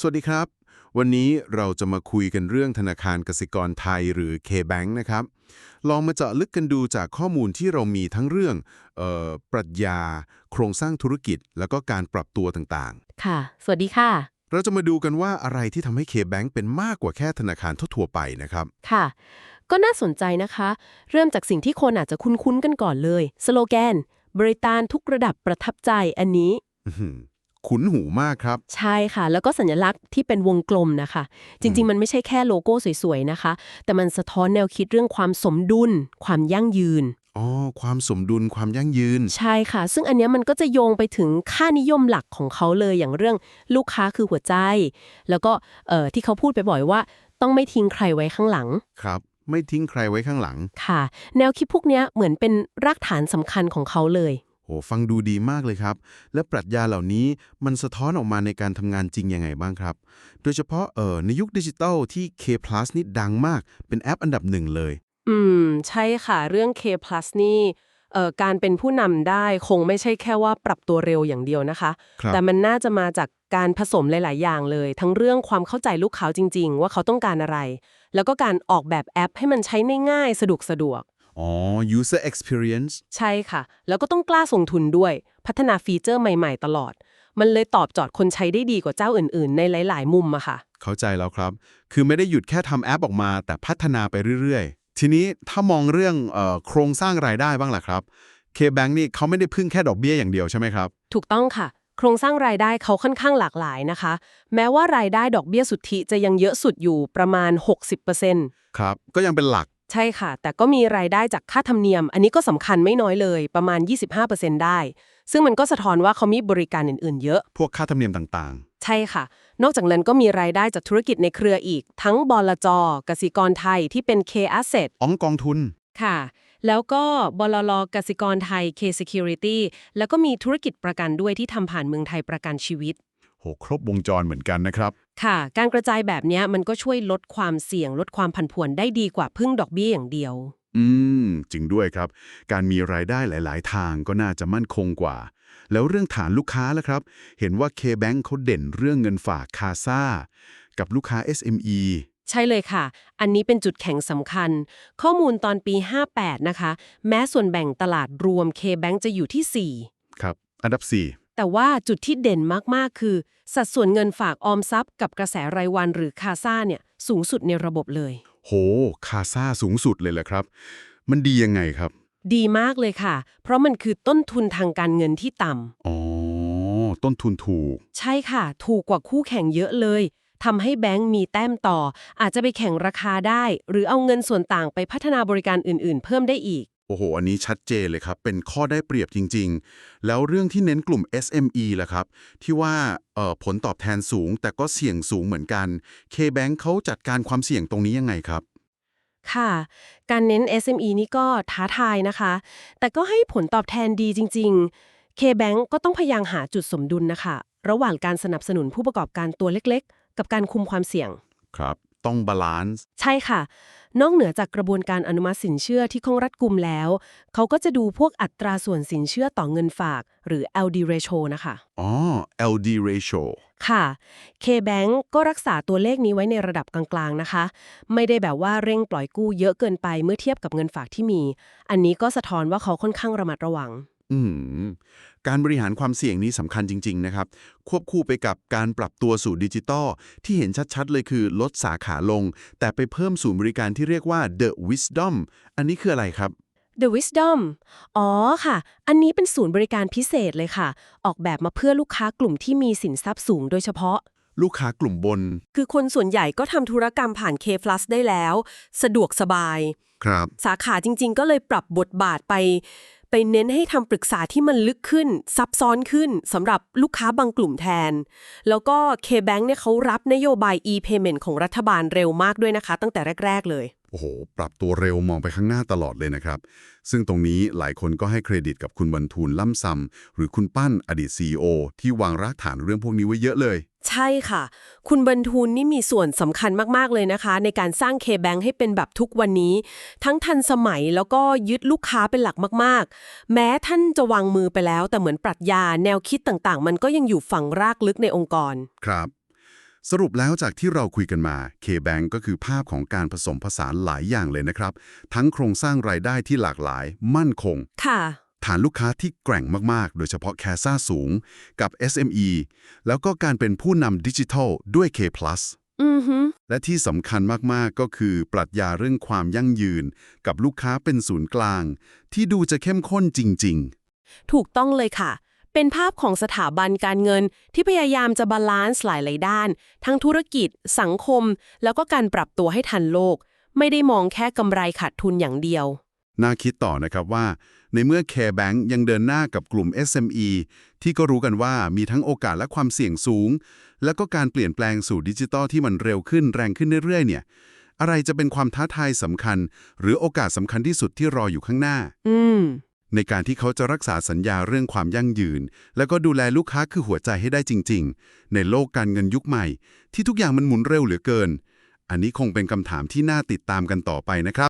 สวัสดีครับ วันนี้เราจะมาคุยกันเรื่องธนาคารกสิกรไทยหรือ K-Bank นะครับ ลองมาเจาะลึกกันดูจากข้อมูลที่เรามีทั้งเรื่องเออปรัชญา โครงสร้างธุรกิจ แล้วก็การปรับตัวต่างค่ะ สวัสดีค่ะๆเราจะมาดูกันว่าอะไรที่ทำให้ K-Bank เป็นมากกว่าแค่ธนาคารทั่วๆไปนะครับ ค่ะ ก็น่าสนใจนะคะ เริ่มจากสิ่งที่คนอาจจะคุ้นๆกันก่อนเลย สโลแกน บริการทุกระดับประทับใจอันนี้อื้อหือ ขุนหูมากครับ ใช่ค่ะ แล้วก็สัญลักษณ์ที่เป็นวงกลมนะคะ จริง ๆ มันไม่ใช่แค่โลโก้สวยๆนะคะ แต่มันสะท้อนแนวคิดเรื่องความสมดุล ความยั่งยืน อ๋อ ความสมดุลความยั่งยืน ใช่ค่ะ ซึ่งอันเนี้ยมันก็จะโยงไปถึงค่านิยมหลักของเขาเลยอย่างเรื่องลูกค้าคือหัวใจ แล้วก็เอ่อที่เขาพูดไปบ่อยว่า ต้องไม่ทิ้งใครไว้ข้างหลัง ครับ ไม่ทิ้งใครไว้ข้างหลัง ค่ะ แนวคิดพวกเนี้ยเหมือนเป็นรากฐานสำคัญของเขาเลย โหฟังดูดีมากเลยครับ และปรัชญาเหล่านี้มันสะท้อนออกมาในการทำงานจริงยังไงบ้างครับ โดยเฉพาะเอ่อในยุคดิจิทัลที่ K Plus นี่ดังมากเป็นแอปอันดับหนึ่งเลย อืม ใช่ค่ะเรื่อง K plus นี่เอ่อการเป็นผู้นำได้คงไม่ใช่แค่ว่าปรับตัวเร็วอย่างเดียวนะคะ ครับ แต่มันน่าจะมาจากการผสมหลาย ๆ อย่างเลย ทั้งเรื่องความเข้าใจลูกค้าจริง ๆ ว่าเขาต้องการอะไร แล้วก็การออกแบบแอปให้มันใช้ง่ายๆสะดวกสะดวก อ๋อ user experience ใช่ค่ะ แล้วก็ต้องกล้าส่งทุนด้วย พัฒนาฟีเจอร์ใหม่ๆ ตลอด มันเลยตอบโจทย์คนใช้ได้ดีกว่าเจ้าอื่นๆ ในหลาย ๆ มุมอะค่ะ เข้าใจแล้วครับ คือไม่ได้หยุดแค่ทำแอปออกมา แต่พัฒนาไปเรื่อยๆ ทีนี้ถ้ามองเรื่องเออโครงสร้างรายได้บ้างล่ะครับ K-Bank นี่เขาไม่ได้พึ่งแค่ดอกเบี้ยอย่างเดียวใช่ไหมครับ ถูกต้องค่ะ โครงสร้างรายได้เขาค่อนข้างหลากหลายนะคะ แม้ว่ารายได้ดอกเบี้ยสุทธิจะยังเยอะสุดอยู่ประมาณ 60%ครับ ก็ยังเป็นหลัก ใช่ค่ะ แต่ก็มีรายได้จากค่าธรรมเนียม อันนี้ก็สำคัญไม่น้อยเลยประมาณ 25%ได้ ซึ่งมันก็สะท้อนว่าเขามีบริการอื่นๆ เยอะ พวกค่าธรรมเนียมต่างใช่ค่ะ นอกจากนั้นก็มีรายได้จากธุรกิจในเครืออีก ทั้งบลจกสิกรไทยที่เป็น K Asset ๆอ๋องกองทุน ค่ะ แล้วก็บลลกสิกรไทย K Security แล้วก็มีธุรกิจประกันด้วยที่ทำผ่านเมืองไทยประกันชีวิต โหครบวงจรเหมือนกันนะครับ ค่ะ การกระจายแบบเนี้ยมันก็ช่วยลดความเสี่ยง ลดความผันผวนได้ดีกว่าพึ่งดอกเบี้ยอย่างเดียว อืม จริงด้วยครับ การมีรายได้หลาย ๆ ทางก็น่าจะมั่นคงกว่า แล้วเรื่องฐานลูกค้าล่ะครับ เห็นว่า K-Bank เขาเด่นเรื่องเงินฝากคาซากับลูกค้า SME ใช่เลยค่ะ อันนี้เป็นจุดแข็งสำคัญ ข้อมูลตอนปี 58 นะคะ แม้ส่วนแบ่งตลาดรวม K-Bank จะอยู่ที่ครับ อันดับ 4 แต่ว่าจุดที่เด่นมากๆ คือ สัดส่วนเงินฝากออมทรัพย์ กับกระแสรายวันหรือคาซ่าเนี่ยสูงสุดในระบบเลย4โห คาซาสูงสุดเลยแหละครับ มันดียังไงครับ ดีมากเลยค่ะ เพราะมันคือต้นทุนทางการเงินที่ต่ำอ๋อ ต้นทุนถูก ใช่ค่ะ ถูกกว่าคู่แข่งเยอะเลยทำให้แบงก์มีแต้มต่อ อาจจะไปแข่งราคาได้ หรือเอาเงินส่วนต่างไปพัฒนาบริการอื่น ๆ เพิ่มได้อีก โอ้โห อันนี้ชัดเจนเลยครับ เป็นข้อได้เปรียบจริง ๆ แล้วเรื่องที่เน้นกลุ่ม SME ล่ะครับ ที่ว่าเอ่อผลตอบแทนสูง แต่ก็เสี่ยงสูงเหมือนกัน K-Bank เขาจัดการความเสี่ยงตรงนี้ยังไงครับ ค่ะ การเน้น SME นี่ก็ท้าทายนะคะ แต่ก็ให้ผลตอบแทนดีจริง ๆ K-Bank ก็ต้องพยายามหาจุดสมดุลนะคะ ระหว่างการสนับสนุนผู้ประกอบการตัวเล็ก ๆ กับการคุมความเสี่ยง ครับ ต้องบาลานซ์ ใช่ค่ะ นอกเหนือจากกระบวนการอนุมัติสินเชื่อที่คงรัดกุมแล้ว เขาก็จะดูพวกอัตราส่วนสินเชื่อต่อเงินฝาก หรือ LD ratio นะคะ อ๋อ LD ratio ค่ะ K-Bank ก็รักษาตัวเลขนี้ไว้ในระดับกลางๆนะคะ ไม่ได้แบบว่าเร่งปล่อยกู้เยอะเกินไปเมื่อเทียบกับเงินฝากที่มี อันนี้ก็สะท้อนว่าเขาค่อนข้างระมัดระวัง อืมการบริหารความเสี่ยงนี้สำคัญจริง ๆ นะครับ ควบคู่ไปกับการปรับตัวสู่ดิจิตอลที่เห็นชัดๆ เลยคือลดสาขาลง แต่ไปเพิ่มศูนย์บริการที่เรียกว่า The Wisdom อันนี้คืออะไรครับ The Wisdom อ๋อค่ะ อันนี้เป็นศูนย์บริการพิเศษเลยค่ะ ออกแบบมาเพื่อลูกค้ากลุ่มที่มีสินทรัพย์สูงโดยเฉพาะ ลูกค้ากลุ่มบนคือคนส่วนใหญ่ก็ทำธุรกรรมผ่าน K Plus ได้แล้ว สะดวกสบาย ครับ สาขาจริงๆ ก็เลยปรับบทบาทไป ไปเน้นให้ทำปรึกษาที่มันลึกขึ้น ซับซ้อนขึ้นสำหรับลูกค้าบางกลุ่มแทน แล้วก็ K-Bank เนี่ยเขารับนโยบาย e-payment ของรัฐบาลเร็วมากด้วยนะคะ ตั้งแต่แรก ๆ เลย โอ้โห ปรับตัวเร็วมองไปข้างหน้าตลอดเลยนะครับ ซึ่งตรงนี้หลายคนก็ให้เครดิตกับคุณบรรทูลล่ำซำหรือคุณปั้นอดีต CEO ที่วางรากฐานเรื่องพวกนี้ไว้เยอะเลย ใช่ค่ะ คุณบรรทูลนี่มีส่วนสำคัญมากๆเลยนะคะ ในการสร้าง K-Bank ให้เป็นแบบทุกวันนี้ ทั้งทันสมัยแล้วก็ยึดลูกค้าเป็นหลักมากๆ แม้ท่านจะวางมือไปแล้ว แต่เหมือนปรัชญาแนวคิดต่างๆ มันก็ยังอยู่ฝังรากลึกในองค์กร ครับ สรุปแล้วจากที่เราคุยกันมา K-Bank ก็คือภาพของการผสมผสานหลายอย่างเลยนะครับ ทั้งโครงสร้างรายได้ที่หลากหลาย มั่นคง ค่ะ ฐานลูกค้าที่แกร่งมาก ๆ โดยเฉพาะแคซ่าสูงกับ SME แล้วก็การเป็นผู้นำดิจิทัลด้วย K+ อือฮึและที่สำคัญมาก ๆ ก็คือปรัชญาเรื่องความยั่งยืน กับลูกค้าเป็นศูนย์กลาง ที่ดูจะเข้มข้นจริงถูกต้องเลยค่ะ เป็นภาพของสถาบันการเงินที่พยายามจะบาลานซ์หลายๆด้าน ทั้งธุรกิจ สังคม แล้วก็การปรับตัวให้ทันโลก ไม่ได้มองแค่กำไรขาดทุนอย่างเดียวๆน่าคิดต่อนะครับว่า ในเมื่อ K-Bank ยังเดินหน้ากับกลุ่ม SME ที่ก็รู้กันว่ามีทั้งโอกาสและความเสี่ยงสูง แล้วก็การเปลี่ยนแปลงสู่ดิจิทัลที่มันเร็วขึ้นแรงขึ้นเรื่อยๆเนี่ยอะไรจะเป็นความท้าทายสำคัญ หรือโอกาสสำคัญที่สุดที่รออยู่ข้างหน้า อืม ในการที่เขาจะรักษาสัญญาเรื่องความยั่งยืน แล้วก็ดูแลลูกค้าคือหัวใจให้ได้จริง ๆ ในโลกการเงินยุคใหม่ ที่ทุกอย่างมันหมุนเร็วเหลือเกิน อันนี้คงเป็นคำถามที่น่าติดตามกันต่อไปนะครับ